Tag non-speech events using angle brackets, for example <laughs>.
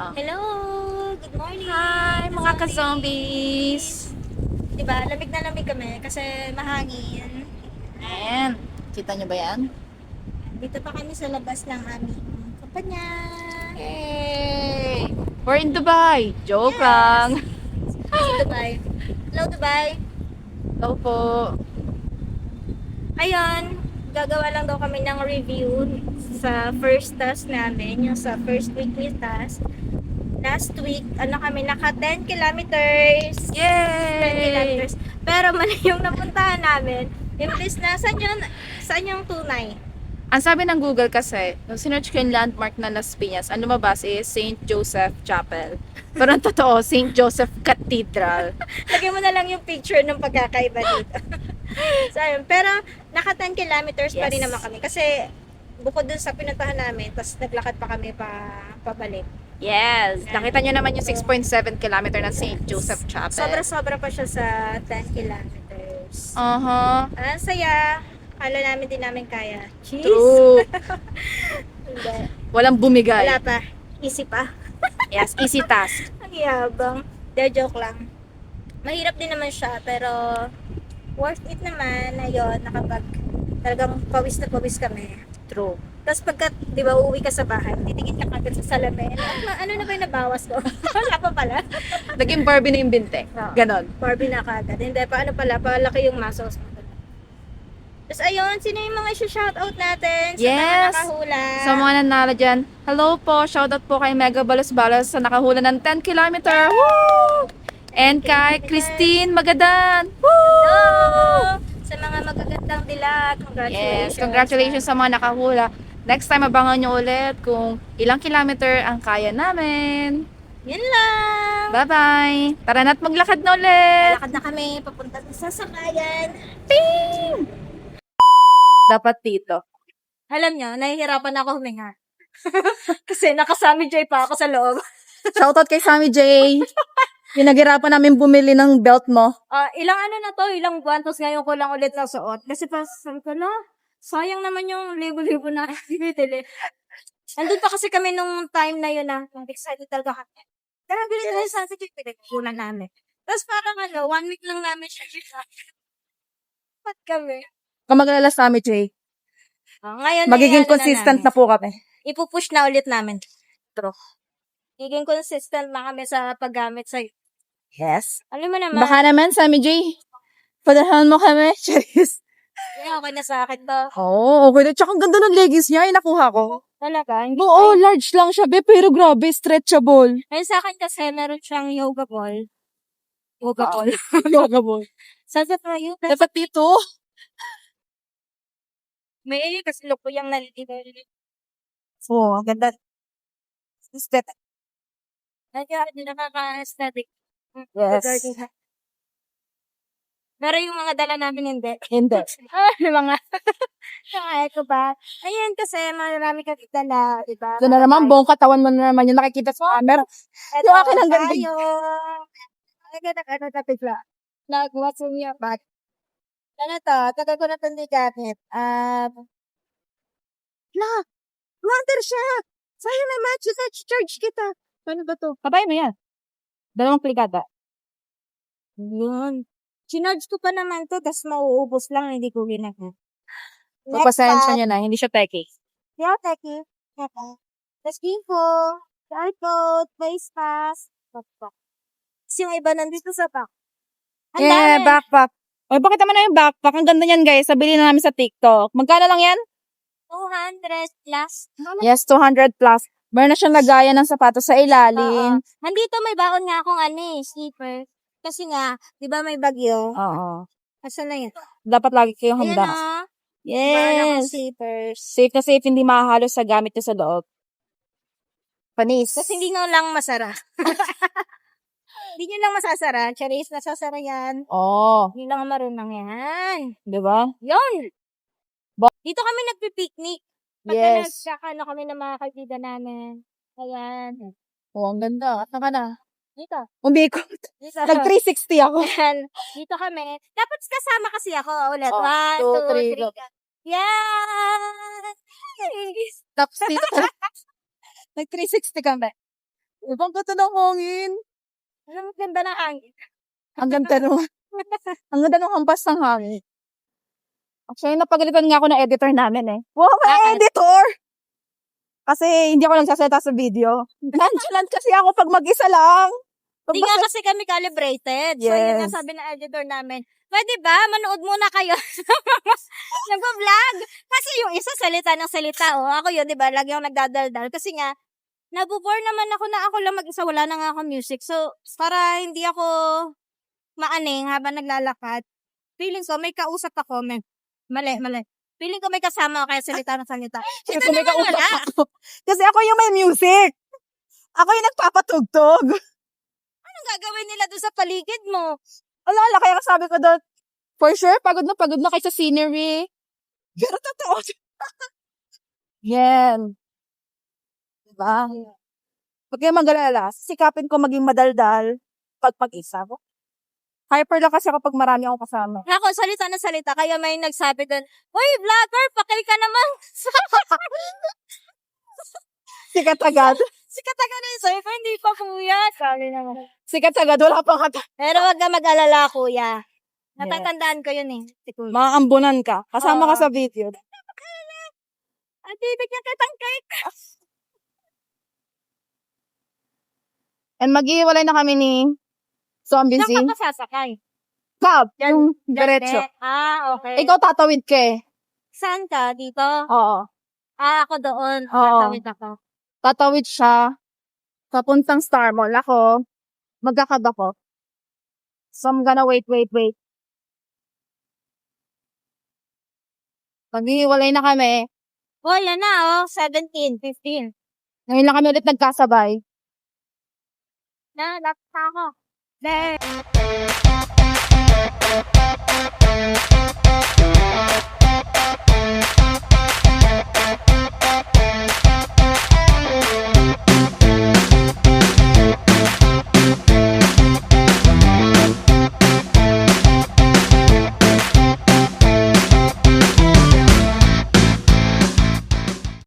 Ah. Hello! Good morning! Hi, mga ka-zombies! Diba, lamig na lamig kami kasi mahangin. Ayan. Kita nyo ba yan? Dito pa kami sa labas ng aming kumpanya. Yay! We're in Dubai! Joke Yes. lang! <laughs> Sa Dubai. Hello, Dubai! Hello po. Ayun, gagawa lang daw kami ng review sa first task namin, yung sa first weekly task. Last week, ano kami, naka 10 kilometers. 10 Yay! kilometers. Pero <laughs> mali yung napuntahan namin. Imbis na, saan yung, saan yung tunay? Ang sabi ng Google kasi, nung sinerch ko yung landmark na Las Piñas, ang lumabas is St. Joseph Chapel. Pero ang totoo, St. Joseph Cathedral. <laughs> Lagyan mo na lang yung picture ng pagkakaiba dito. <laughs> so, ayun. Pero, naka 10 kilometers pa rin Yes. naman kami. Kasi, bukod dun sa pinuntahan namin, tapos naglakad pa kami pa pabalik. Yes! Nakita nyo naman yung 6.7 kilometer ng St. Joseph Chapel. Sobra-sobra pa siya sa 10 kilometers. Uh-huh. Ang saya. Kala namin din namin kaya. Cheese? True. <laughs> Hindi. Walang bumigay. Wala pa. Easy pa. <laughs> Yes, easy task. Ang yabang. De, joke lang. Mahirap din naman siya, pero worth it naman na yun, nakapag talagang pawis na pawis kami. True. Tapos pagka, di ba, uuwi ka sa bahay, titingin ka kagad sa salamin. Ano, ano na ba yung nabawas ko? <laughs> Wala pa pala. Naging Barbie na yung binte. Oo. Ganon. Barbie na kagad. Hindi, paano pala? Palaki yung muscles mo. Tapos ayun, sino yung mga shoutout natin? Sa mga Yes. nakahula. Sa mga nanalo dyan, hello po, shoutout po kay Mega Balos Balos sa nakahula ng 10 kilometer. Woo! And kay Christine Magadan. Woo! Hello! Sa mga magagandang dilag, congratulations. Yes, congratulations sa mga nakahula. Next time, abangan nyo ulit kung ilang kilometer ang kaya namin. Yun lang. Bye-bye! Tara na't maglakad na ulit! Lalakad na kami, papunta sa sakayan. Dapat dito. Alam nyo, nahihirapan ako huminga. <laughs> Kasi nakasami Joy pa ako sa loob. <laughs> Shoutout kay Sammy J. Pinaghirapan namin bumili ng belt mo. Ah, ilang ano na to, ilang buwan, tapos ngayon ko lang ulit nasuot. Kasi pa, sabi ko, no, sayang naman yung libo-libo na <laughs> binitili. Andun pa kasi kami nung time na yun na, excited talaga kami. Tara, bilhin na sa atin yung pinagkunan namin. Tapos parang ano, one week lang namin siya ginamit. Ba't kami? Kung maglala Sammy J, Ah, ngayon magiging ano consistent namin. na po kami. Ipupush na ulit namin. True. Magiging consistent na kami sa paggamit sa Yes. Alam mo naman, Baka naman, Sammy J. Padahan mo kami. <laughs> Charis. Eh, okay na sa akin to. Oo, oh, okay na. Tsaka ang ganda ng leggings niya. Yung nakuha ko. Talaga. Hindi, Oo, large lang siya, be. Pero grabe, stretchable. Ayun sa akin kasi meron siyang yoga ball. Yoga Ah. ball. <laughs> Yoga boy. Saan sa tayo? Dapat dito. May kasi look ko yung naliligaw. Oo, ang ganda. Aesthetic. Kaya hindi nakaka-aesthetic. Yes. Regarding Pero yung mga dala namin hindi. <laughs> Hindi. Ah, yung mga. <laughs> Kaya ko ba? Ayun kasi marami kang dala, di ba? Ito na naman, buong katawan mo na naman yung nakikita sa camera. Ito, Yung akin ang ganda. tayo. Ang ganda ka na tapigla. Nag-what's in your bag? Ano to? Tagal ko na ito hindi gamit. Um, la, wonder siya. Sa'yo naman, charge kita. Ano ba to? Kabay mo yan. Dalawang klikada. Yun. Sinarge ko pa naman to, tas mauubos lang, hindi ko ginagawa. Papasensya niya na, hindi siya techie. Yeah, Teki. Teka. Tapos Ginkgo, QR code, face mask, backpack. Tapos yung iba nandito sa back. Ang Yeah, dami. backpack. Oy, bakit naman na yung backpack? Ang ganda niyan, guys. Sabili na namin sa TikTok. Magkano lang yan? 200 plus. Yes, 200 plus. Meron na siyang lagayan ng sapatos sa Oo. ilalim. Nandito may baon nga akong ano eh, slipper. Kasi nga, di ba may bagyo? Oo. Asan na yun? Dapat lagi kayong Ayan handa. o. Baon akong Yes. slippers. Safe na safe, hindi makahalo sa gamit niyo sa loob. Panis. Kasi hindi nyo lang masara. <laughs> hindi nyo lang masasara. Charis, nasasara yan. Oo. Hindi lang marunong yan. Di ba? Yun! Ba- Dito kami nagpipiknik. Pagka Yes. nagkakano kami ng mga kaibigan namin. Ayan. Oo, ang ganda. Ata ka na. Dito. Umikot. Dito. Nag 360 ako. <laughs> Ayan. Dito kami. Dapat kasama kasi ako ulit. Oh, One, two, two, three, three. go. Yan! <laughs> Tapos dito. Nag 360 kami. Ibang ganda ng hangin. Alam mo, ganda ng hangin. Ang ganda <laughs> nung, ang ganda nung hampas ng hangin. Actually, napagalitan nga ako ng editor namin eh. Wow, may editor! Kasi hindi ako nagsasalita sa video. Nonchalant kasi ako pag mag-isa lang. Hindi nga kasi kami calibrated. So, yun nga Yes. sabi ng editor namin, pwede ba, manood muna kayo <laughs> nag-vlog. Kasi yung isa salita ng salita, oh. Ako yun, di ba, lagi ako nagdadaldal. Kasi nga, nabubore naman ako na ako lang mag-isa, wala na nga ako music. So, para hindi ako maaning habang naglalakad, feeling ko, may kausap ako, may, mali, mali. Feeling ko may kasama ako kaya salita ng salita. <laughs> Ito Kasi may naman kausap wala. ako. <laughs> Kasi ako yung may music. Ako yung nagpapatugtog. Gagawin nila doon sa paligid mo? Ala, ala, kaya sabi ko doon, for sure, pagod na pagod na kayo sa scenery. <laughs> Pero totoo. Yan. Diba? Huwag kayong mag-alala. Sikapin ko maging madaldal pag mag-isa ko. Hyper lang kasi ako pag marami akong kasama. Ako, salita na salita. Kaya may nagsabi doon, Uy, vlogger, pakay ka naman. <laughs> Sikat agad. Sikat agad na yung sabi ko, kuya. Sabi naman. Sikat agad. Wala pang kata. Pero wag ka mag-alala, kuya. Natatandaan ko yun eh. Si kuya. Maambunan ka. Kasama ka sa video. At bibigyan kitang cake. And maghiwalay na kami ni Zombie Z. Saan ka pa sasakay? Cab. Yung diretso. Ah, okay. Ikaw tatawid ka eh. Saan ka? Dito? Oo. Ah, ako doon. Oo. Tatawid ako. tatawid siya papuntang Star Mall. Ako, magkakab ako. So, I'm gonna wait, wait, wait. Pag-iwalay na kami, Oh, yan na, oh. 17, 15. ngayon lang kami ulit nagkasabay. Na, lapit ako. There.